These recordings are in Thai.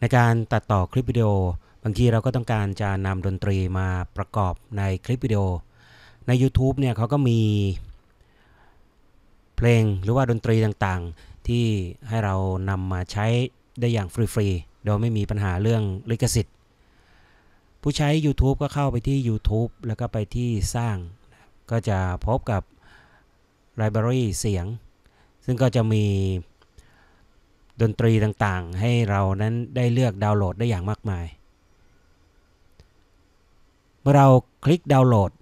ในการตัดต่อคลิปวิดีโอ บางทีเราก็ต้องการจะนำดนตรีมาประกอบในคลิปวิดีโอ ใน YouTube เนี่ยเขาก็มีเพลงหรือว่าดนตรีต่างๆ ที่ให้เรานำมาใช้ได้อย่างฟรีๆ โดยไม่มีปัญหาเรื่องลิขสิทธิ์ ผู้ใช้ YouTube ก็เข้าไปที่ YouTube แล้วก็ไปที่สร้าง ก็จะพบกับ Library เสียง ซึ่งก็จะมี ดนตรีต่างๆ ให้เรานั้นได้เลือกดาวน์โหลดได้อย่างมากมาย เมื่อเราคลิกดาวน์โหลด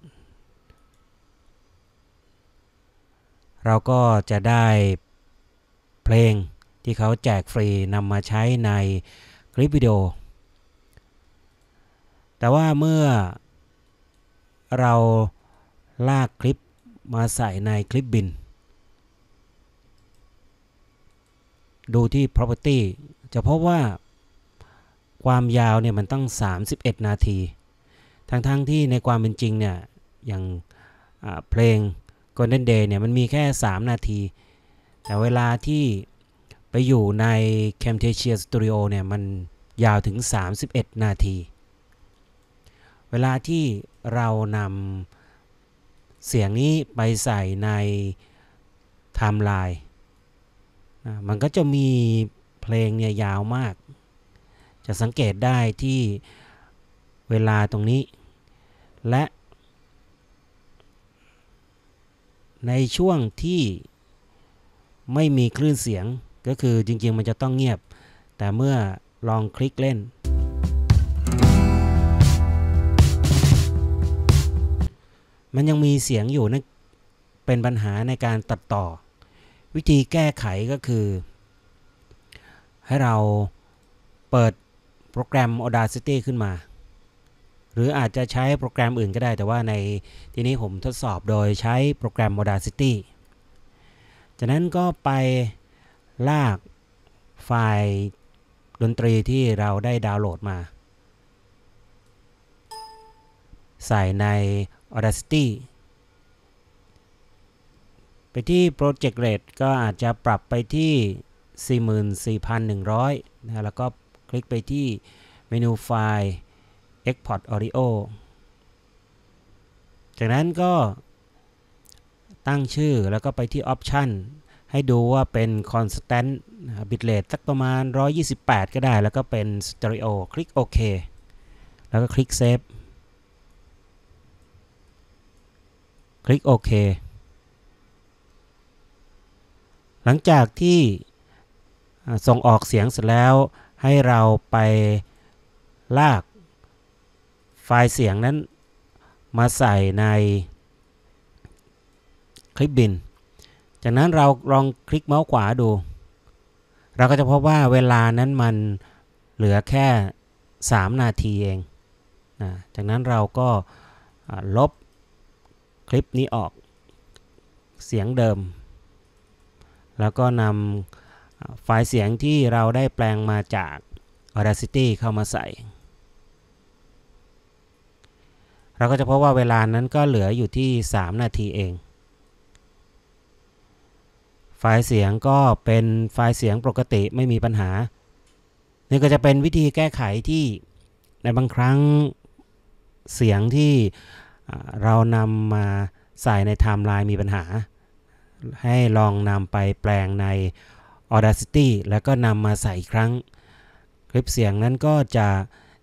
เราก็จะได้เพลงที่เขาแจกฟรีนำมาใช้ในคลิปวิดีโอ แต่ว่าเมื่อเราลากคลิปมาใส่ในคลิปบิน ดูที่ property จะพบว่าความยาวเนี่ยมันต้อง31 นาที ทั้งๆทที่ในความเป็นจริงเนี่ยอย่างเพลง Golden Day เนี่ยมันมีแค่ 3 นาที แต่เวลาที่ไปอยู่ใน Camtasia Studio เนี่ยมันยาวถึง 31 นาที เวลาที่เรานำเสียงนี้ไปใส่ในไทม์ไลน์ มันก็จะมีเพลงเนี่ยยาวมาก จะสังเกตได้ที่เวลาตรงนี้ และในช่วงที่ไม่มีคลื่นเสียงก็คือจริงๆมันจะต้องเงียบ แต่เมื่อลองคลิกเล่น มันยังมีเสียงอยู่นั่นเป็นปัญหาในการตัดต่อ วิธีแก้ไขก็คือ ให้เราเปิดโปรแกรม Audacity ขึ้นมา หรืออาจจะใช้โปรแกรมอื่นก็ได้ แต่ว่าในที่นี้ผมทดสอบโดยใช้โปรแกรม Audacity จากนั้นก็ไปลากไฟล์ดนตรีที่เราได้ดาวน์โหลดมา ใส่ใน Audacity ที่ Project Rate ก็อาจจะปรับไปที่44,100นะแล้วก็คลิกไปที่เมนูไฟล์ Export Audio จากนั้นก็ตั้งชื่อแล้วก็ไปที่ Option ให้ดูว่าเป็น Constant Bitrate สักประมาณ 128 ก็ได้ แล้วก็เป็น Stereo คลิกโอเคแล้วก็คลิก Save คลิกโอเค หลังจากที่ส่งออกเสียงเสร็จแล้วให้เราไปลากไฟล์เสียงนั้นมาใส่ในคลิปบิน จากนั้นเราลองคลิกเมาส์ขวาดู เราก็จะพบว่าเวลานั้นมันเหลือแค่ 3 นาทีเองนะจากนั้นเราก็ลบคลิปนี้ออกเสียงเดิม แล้วก็นำไฟล์เสียงที่เราได้แปลงมาจาก Audacity เข้ามาใส่ เราก็จะพบว่าเวลานั้นก็เหลืออยู่ที่ 3 นาทีเอง ไฟล์เสียงก็เป็นไฟล์เสียงปกติไม่มีปัญหา นี่ก็จะเป็นวิธีแก้ไขที่ในบางครั้งเสียงที่เรานำมาใส่ในไทม์ไลน์มีปัญหา ให้ลองนำไปแปลงใน Audacity แล้วก็นำมาใส่อีกครั้ง คลิปเสียงนั้นก็จะ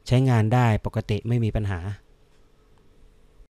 ใช้งานได้ปกติไม่มีปัญหา